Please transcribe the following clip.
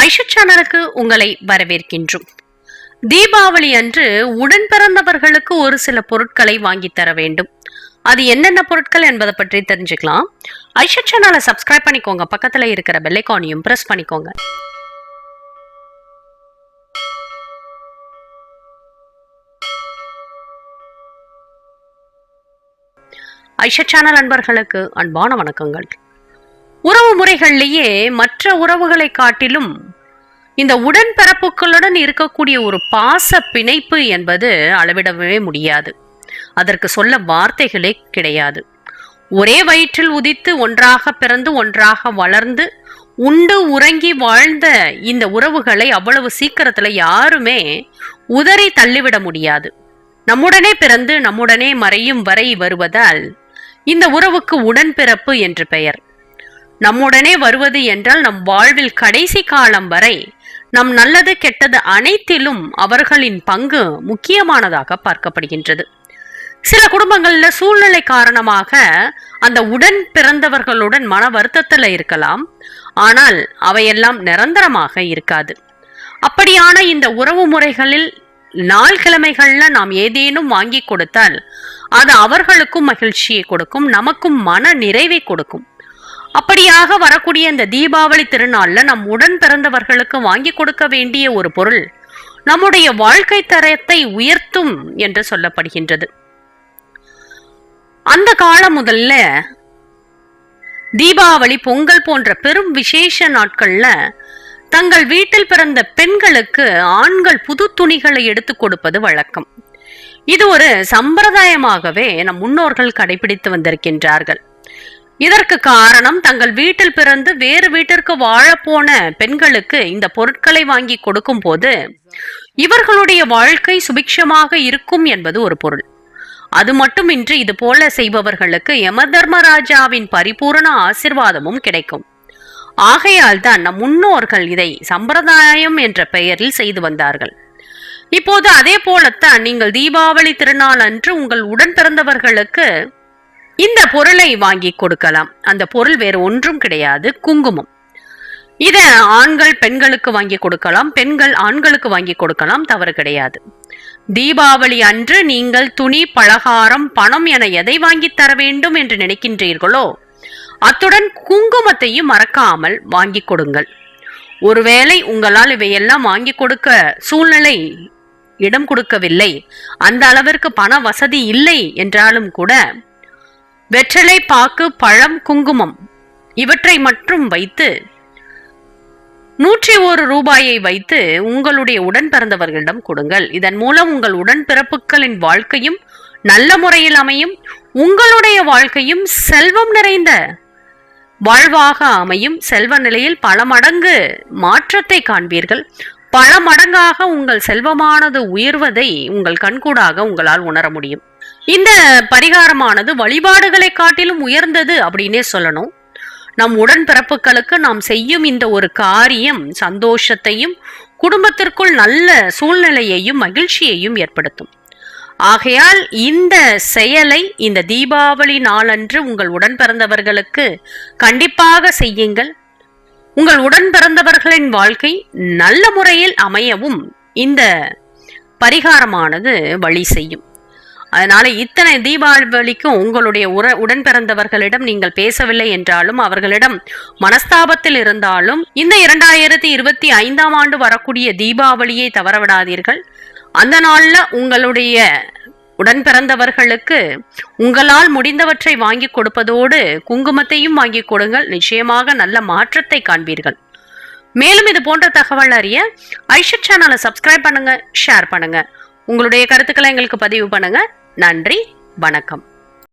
ஐஷு சேனலுக்கு உங்களை வரவேற்கின்றோம். தீபாவளி அன்று உடன் பிறந்தவர்களுக்கு ஒரு சில பொருட்களை வாங்கி தர வேண்டும். அது என்னென்ன பொருட்கள் என்பதை பற்றி தெரிஞ்சுக்கலாம். ஐஷு சேனலை சப்ஸ்கிரைப் பண்ணிக்கோங்க. பக்கத்துல இருக்கிற பெல்லைக்கானையும் பிரஸ் பண்ணிக்கோங்க. ஐஷா சேனல் அன்பர்களுக்கு அன்பான வணக்கங்கள். உறவு முறைகள்லேயே மற்ற உறவுகளை காட்டிலும் இந்த உடன்பிறப்புகளுடன் இருக்கக்கூடிய ஒரு பாச பிணைப்பு என்பது அளவிடவே முடியாது. அதற்கு சொல்ல வார்த்தைகளே கிடையாது. ஒரே வயிற்றில் உதித்து ஒன்றாக பிறந்து ஒன்றாக வளர்ந்து உண்டு உறங்கி வாழ்ந்த இந்த உறவுகளை அவ்வளவு சீக்கிரத்தில் யாருமே உதறி தள்ளிவிட முடியாது. நம்முடனே பிறந்து நம்முடனே மறையும் வரை வருவதால் இந்த உறவுக்கு உடன்பிறப்பு என்று பெயர். நம்முடனே வருவது என்றால் நம் வாழ்வில் கடைசி காலம் வரை நம் நல்லது கெட்டது அனைத்திலும் அவர்களின் பங்கு முக்கியமானதாக பார்க்கப்படுகின்றது. சில குடும்பங்களில் சூழ்நிலை காரணமாக அந்த உடன் பிறந்தவர்களுடன் மன வருத்தத்தில் இருக்கலாம். ஆனால் அவையெல்லாம் நிரந்தரமாக இருக்காது. அப்படியான இந்த உறவு முறைகளில் நாள் கிழமைகள்ல நாம் ஏதேனும் வாங்கி கொடுத்தால் அது அவர்களுக்கும் மகிழ்ச்சியை கொடுக்கும் நமக்கும் மன நிறைவை கொடுக்கும். அப்படியாக வரக்கூடிய இந்த தீபாவளி திருநாள்ல நம் உடன் பிறந்தவர்களுக்கு வாங்கி கொடுக்க வேண்டிய ஒரு பொருள் நம்முடைய வாழ்க்கை தரத்தை உயர்த்தும் என்று சொல்லப்படுகின்றது. அந்த காலம் முதல்ல தீபாவளி பொங்கல் போன்ற பெரும் விசேஷ நாட்கள்ல தங்கள் வீட்டில் பிறந்த பெண்களுக்கு ஆண்கள் புது துணிகளை எடுத்து கொடுப்பது வழக்கம். இது ஒரு சம்பிரதாயமாகவே நம் முன்னோர்கள் கடைபிடித்து வந்திருக்கின்றார்கள். இதற்கு காரணம் தங்கள் வீட்டில் பிறந்து வேறு வீட்டிற்கு வாழப்போன பெண்களுக்கு இந்த பொருட்களை வாங்கி கொடுக்கும் போது இவர்களுடைய வாழ்க்கை சுபிக்ஷமாக இருக்கும் என்பது ஒரு பொருள். அது மட்டுமின்றி இது போல செய்பவர்களுக்கு யம தர்மராஜாவின் பரிபூரண ஆசிர்வாதமும் கிடைக்கும். ஆகையால் தான் நம் முன்னோர்கள் இதை சம்பிரதாயம் என்ற பெயரில் செய்து வந்தார்கள். இப்போது அதே போலத்தான் நீங்கள் தீபாவளி திருநாள் அன்று உங்கள் உடன் பிறந்தவர்களுக்கு இந்த பொருளை வாங்கி கொடுக்கலாம். அந்த பொருள் வேறு ஒன்றும் கிடையாது குங்குமம். இத ஆண்கள் பெண்களுக்கு வாங்கி கொடுக்கலாம் பெண்கள் ஆண்களுக்கு வாங்கி கொடுக்கலாம் தவறு கிடையாது. தீபாவளி அன்று நீங்கள் துணி பலகாரம் பணம் என எதை வாங்கி தர வேண்டும் என்று நினைக்கின்றீர்களோ அத்துடன் குங்குமத்தையும் மறக்காமல் வாங்கி கொடுங்கள். ஒருவேளை உங்களால் இவையெல்லாம் வாங்கி கொடுக்க சூழ்நிலை இடம் கொடுக்கவில்லை அந்த அளவிற்கு பண வசதி இல்லை என்றாலும் கூட வெற்றிலை பாக்கு பழம் குங்குமம். இவற்றை மட்டும் வைத்து நூற்றி ஒரு ரூபாயை வைத்து உங்களுடைய உடன் பிறந்தவர்களிடம் கொடுங்கள். இதன் மூலம் உங்கள் உடன் பிறப்புகளின் வாழ்க்கையும் நல்ல முறையில் அமையும். உங்களுடைய வாழ்க்கையும் செல்வம் நிறைந்த வாழ்வாக அமையும். செல்வ நிலையில் பல மடங்கு மாற்றத்தை காண்பீர்கள். பல மடங்காக உங்கள் செல்வமானது உயர்வதை உங்கள் கண்கூடாக உங்களால் உணர முடியும். இந்த பரிகாரமானது வழிபாடுகளை காட்டிலும் உயர்ந்தது அப்படின்னே சொல்லணும். நம் உடன் பிறப்புகளுக்கு நாம் செய்யும் இந்த ஒரு காரியம் சந்தோஷத்தையும் குடும்பத்திற்குள் நல்ல சூழ்நிலையையும் மகிழ்ச்சியையும் ஏற்படுத்தும். ஆகையால் இந்த செயலை இந்த தீபாவளி நாளன்று உங்கள் உடன் பிறந்தவர்களுக்கு கண்டிப்பாக செய்யுங்கள். உங்கள் உடன் பிறந்தவர்களின் வாழ்க்கை நல்ல முறையில் அமையவும் இந்த பரிகாரமானது வழி செய்யும். அதனால இத்தனை தீபாவளிக்கும் உங்களுடைய உற உடன் பிறந்தவர்களிடம் நீங்கள் பேசவில்லை என்றாலும் அவர்களிடம் மனஸ்தாபத்தில் இருந்தாலும் இந்த இரண்டாயிரத்தி இருபத்தி ஐந்தாம் ஆண்டு வரக்கூடிய தீபாவளியை தவறவிடாதீர்கள். அந்த நாள்ல உங்களுடைய உடன் பிறந்தவர்களுக்கு உங்களால் முடிந்தவற்றை வாங்கி கொடுப்பதோடு குங்குமத்தையும் வாங்கி கொடுங்கள். நிச்சயமாக நல்ல மாற்றத்தை காண்பீர்கள். மேலும் இது போன்ற தகவல் அறிய ஐஷட் சேனலை சப்ஸ்கிரைப் பண்ணுங்க ஷேர் பண்ணுங்க. உங்களுடைய கருத்துக்களை எங்களுக்கு பதிவு பண்ணுங்க. நன்றி வணக்கம்.